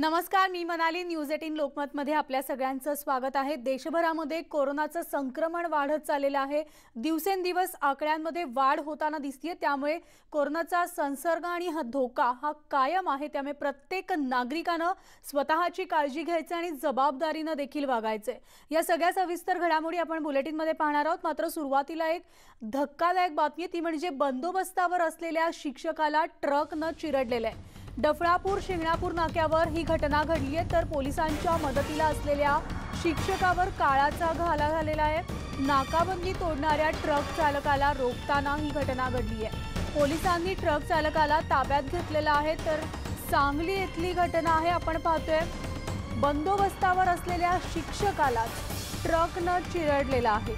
नमस्कार मी Manali news eighteen लोकमतमध्ये आपल्या सगळ्यांचं स्वागत आहे. देशभरामध्ये कोरोनाचं संक्रमण वाढत चाललेलं आहे. दिवसेंदिवस आकड्यांमध्ये वाढ होताना दिसतीये. त्यामुळे कोरोनाचा संसर्ग आणि हा धोका हा कायम आहे. त्यामुळे प्रत्येक नागरिकानं स्वतःची काळजी घ्यायची आणि जबाबदारीनं देखील वागायचे या सगळ्या सविस्तर घडामोडी आपण बुलेटिनमध्ये पाहणार आहोत. मात्र सुरुवातीला एक धक्कादायक बातमी ती म्हणजे बंदोबस्तावर असलेल्या शिक्षकाला ट्रकनं चिरडलेलं आहे. डफळापूर शिंगणापूर नाक्यावर ही घटना घडली आहे. तर पोलिसांच्या मदतीला असलेल्या शिक्षकावर काळाचा घाला झालेला आहे. नाकाबंदी तोडणाऱ्या ट्रक चालकाला रोखताना ही घटना घडली आहे. पोलिसांनी ट्रक चालकाला ताब्यात घेतलेला आहे. तर सांगली इथली घटना आहे आपण पाहतोय. बंदोबस्तावर असलेल्या शिक्षकाला ट्रकनं चिरडलेला आहे.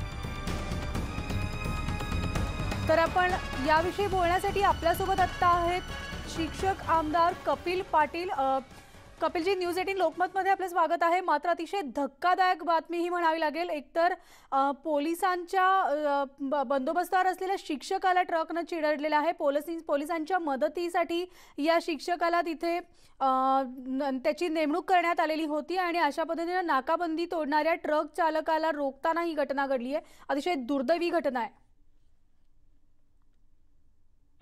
तर आपण याविषयी बोलण्यासाठी आपल्यासोबत आत्ता आहेत शिक्षक आमदार कपिल पाटील. कपिलजी न्यूज एटीन लोकमतमध्ये आपलं स्वागत आहे. मात्र अतिशय धक्कादायक बातमी ही म्हणावी लागेल. एकतर पोलिसांच्या ब- बंदोबस्तावर असलेल्या शिक्षकाला ट्रकनं चिडडलेलं आहे. पोलीस पोलिसांच्या मदतीसाठी या शिक्षकाला तिथे न- त्याची नेमणूक करण्यात आलेली होती आणि अशा पद्धतीनं नाकाबंदी तोडणाऱ्या ट्रक चालकाला रोखताना ही घटना घडली आहे. अतिशय दुर्दैवी घटना आहे.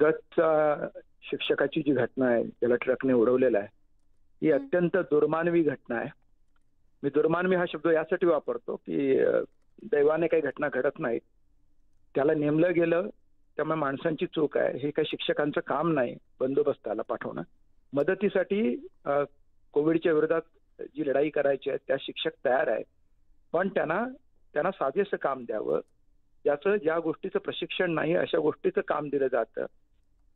जतच्या शिक्षकाची जी घटना आहे ज्याला ट्रकने उडवलेला आहे ही. अत्यंत दुर्मानवी घटना आहे. मी दुर्मानवी हा शब्द यासाठी वापरतो की दैवाने काही घटना घडत नाहीत. त्याला नेमलं गेलं त्यामुळे माणसांची चूक आहे. हे काही शिक्षकांचं काम नाही बंदोबस्ताला पाठवणं. मदतीसाठी कोविडच्या विरोधात जी लढाई करायची आहे त्या शिक्षक तयार आहेत. पण त्यांना त्यांना साजेसं काम द्यावं. ज्याचं ज्या गोष्टीचं प्रशिक्षण नाही अशा गोष्टीचं काम दिलं जातं.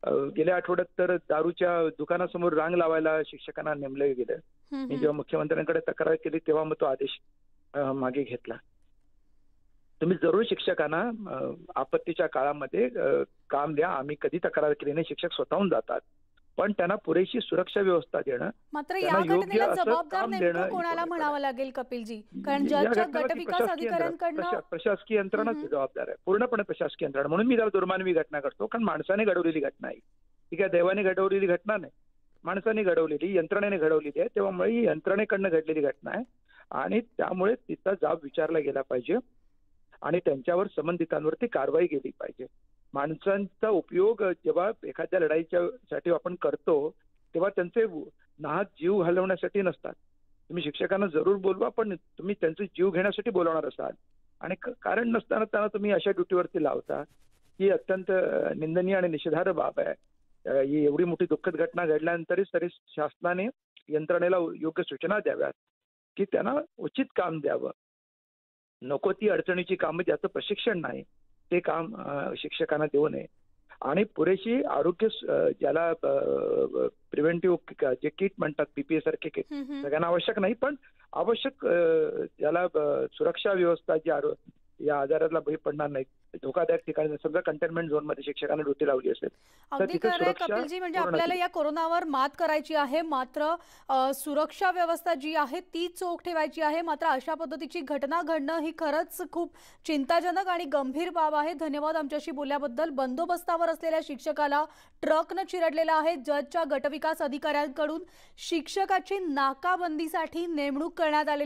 गेल्या आठवड्यात तर दारूच्या दुकानासमोर रांग लावायला शिक्षकांना नेमलं गेलं. मी. जेव्हा मुख्यमंत्र्यांकडे तक्रार केली तेव्हा मग तो आदेश मागे घेतला. तुम्ही जरूर शिक्षकांना आपत्तीच्या काळामध्ये काम द्या. आम्ही कधी तक्रार केली नाही शिक्षक स्वतःहून जातात. पण त्यांना पुरेशी सुरक्षा व्यवस्था देणं मात्र या घटनेला असं जबाबदार काम नेमकं देणं कोणाला म्हणावं लागेल कपिलजी? कारण प्रशासकीय यंत्रणा- अधिकाऱ्यांकडनं प्रशा- प्रशासकीय यंत्रणाच. जबाबदार आहे. पूर्णपणे प्रशासकीय यंत्रणा. म्हणून मी त्याला दुर्मानवी घटना करतो. कारण माणसाने घडवलेली घटना आहे. ही काय देवाने घडवलेली घटना नाही. माणसाने घडवलेली यंत्रणेने घडवलेली आहे. तेव्हा ही यंत्रणेकडनं घडलेली घटना आहे. आणि त्यामुळे तिचा जाब विचारला गेला पाहिजे. आणि त्यांच्यावर संबंधितांवरती कारवाई केली पाहिजे. माणसांचा उपयोग जेव्हा एखाद्या लढाईच्या साठी आपण करतो तेव्हा त्यांचे नाहक जीव घालवण्यासाठी नसतात. तुम्ही शिक्षकांना जरूर बोलवा पण तुम्ही त्यांचे जीव घेण्यासाठी बोलवणार असाल. आणि कारण नसताना त्यांना तुम्ही अशा ड्युटीवरती लावता ही अत्यंत निंदनीय आणि निषेधार्ह बाब आहे. ही एवढी मोठी दुःखद घटना घडल्यानंतरही तरी शासनाने यंत्रणेला योग्य सूचना द्याव्यात की त्यांना उचित काम द्यावं. नको ती अडचणीची कामं ज्याचं प्रशिक्षण नाही. ते काम शिक्षकांना देऊ नये आणि पुरेशी आरोग्य ज्याला प्रिव्हेंटिव्ह जे किट म्हणतात पीपीए सारखे किट. सगळ्यांना आवश्यक नाही पण आवश्यक ज्याला सुरक्षा व्यवस्था जी आरो या आजाराला बळी पडणार नाही धोकादायक ठिकाणी समजा कंटेनमेंट झोनमध्ये शिक्षकांना ड्युटी लावली असेल अगदी खरं कपिलजी म्हणजे आपल्याला. या कोरोनावर मात करायची आहे मात्र सुरक्षा व्यवस्था जी आहे ती चोख ठेवायची आहे. मात्र अशा पद्धतीची घटना घडणं ही खरंच खूप चिंताजनक आणि गंभीर बाब आहे. धन्यवाद आमच्याशी बोलल्याबद्दल. बंदोबस्तावर असलेल्या शिक्षकाला ट्रकनं चिरडलेला आहे. जजच्या गटविकास अधिकाऱ्यांकडून शिक्षकाची नाकाबंदीसाठी नेमणूक करण्यात आलेली